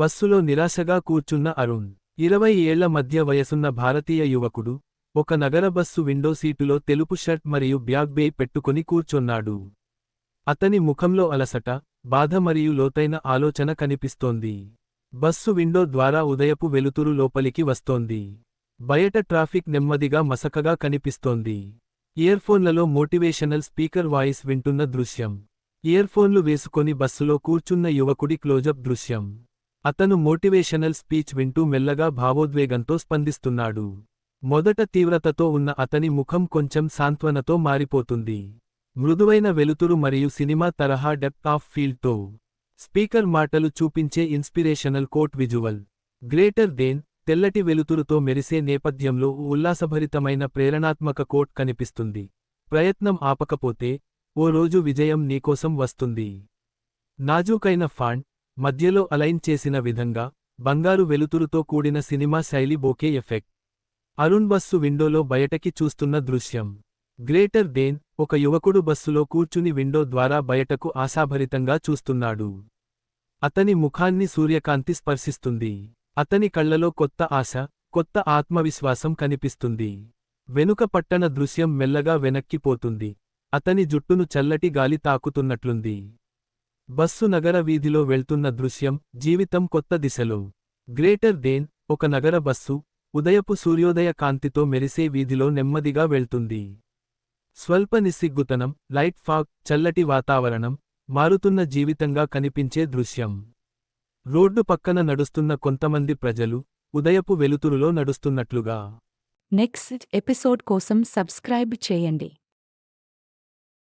బస్సులో నిరాశగా కూర్చున్న అరుణ్ ఇరవై ఏళ్ళ మధ్య వయసున్న భారతీయ యువకుడు ఒక నగర బస్సు విండో సీటులో తెలుపు షర్ట్ మరియు బ్యాగ్ బే పెట్టుకుని కూర్చొన్నాడు. అతని ముఖంలో అలసట బాధ మరియు లోతైన ఆలోచన కనిపిస్తోంది. బస్సు విండో ద్వారా ఉదయపు వెలుతురు లోపలికి వస్తోంది. బయట ట్రాఫిక్ నెమ్మదిగా మసకగా కనిపిస్తోంది. ఇయర్ఫోన్లలో మోటివేషనల్ స్పీకర్ వాయిస్ వింటున్న దృశ్యం. ఇయర్ఫోన్లు వేసుకొని బస్సులో కూర్చున్న యువకుడి క్లోజప్ దృశ్యం. అతను మోటివేషనల్ స్పీచ్ వింటూ మెల్లగా భావోద్వేగంతో స్పందిస్తున్నాడు. మొదట తీవ్రతతో ఉన్న అతని ముఖం కొంచెం సాంత్వనతో మారిపోతుంది. మృదువైన వెలుతురు మరియు సినిమా తరహా డెప్త్ ఆఫ్ ఫీల్డ్తో. స్పీకర్ మాటలు చూపించే inspirational quote visual. Greater than తెల్లటి వెలుతురుతో మెరిసే నేపథ్యంలో ఉల్లాసభరితమైన ప్రేరణాత్మక కోట్ కనిపిస్తుంది. ప్రయత్నం ఆపకపోతే ఓ రోజు విజయం నీకోసం వస్తుంది. నాజూకైన ఫాంట్ మధ్యలో అలైన్ చేసిన విధంగా బంగారు వెలుతురుతో కూడిన సినిమా శైలి బోకే ఎఫెక్ట్. అరుణ్ బస్సు విండోలో బయటకి చూస్తున్న దృశ్యం. గ్రేటర్ దేన్ ఒక యువకుడు బస్సులో కూర్చుని విండో ద్వారా బయటకు ఆశాభరితంగా చూస్తున్నాడు. అతని ముఖాన్ని సూర్యకాంతి స్పర్శిస్తుంది. అతని కళ్ళలో కొత్త ఆశ కొత్త ఆత్మవిశ్వాసం కనిపిస్తుంది. వెనుక పట్టణ దృశ్యం మెల్లగా వెనక్కిపోతుంది అతని జుట్టును చల్లటి గాలి తాకుతున్నట్లుంది. బస్సు నగర వీధిలో వెళ్తున్న దృశ్యం జీవితం కొత్త దిశలో. గ్రేటర్ దేన్ ఒక నగర బస్సు ఉదయపు సూర్యోదయ కాంతితో మెరిసే వీధిలో నెమ్మదిగా వెళ్తుంది. స్వల్ప నిస్సిగ్గుతనం లైట్ ఫాగ్ చల్లటి వాతావరణం మారుతున్న జీవితంగా కనిపించే దృశ్యం. రోడ్డు పక్కన నడుస్తున్న కొంతమంది ప్రజలు ఉదయపు వెలుతురులో నడుస్తున్నట్లుగా. నెక్స్ట్ ఎపిసోడ్ కోసం సబ్స్క్రైబ్ చేయండి.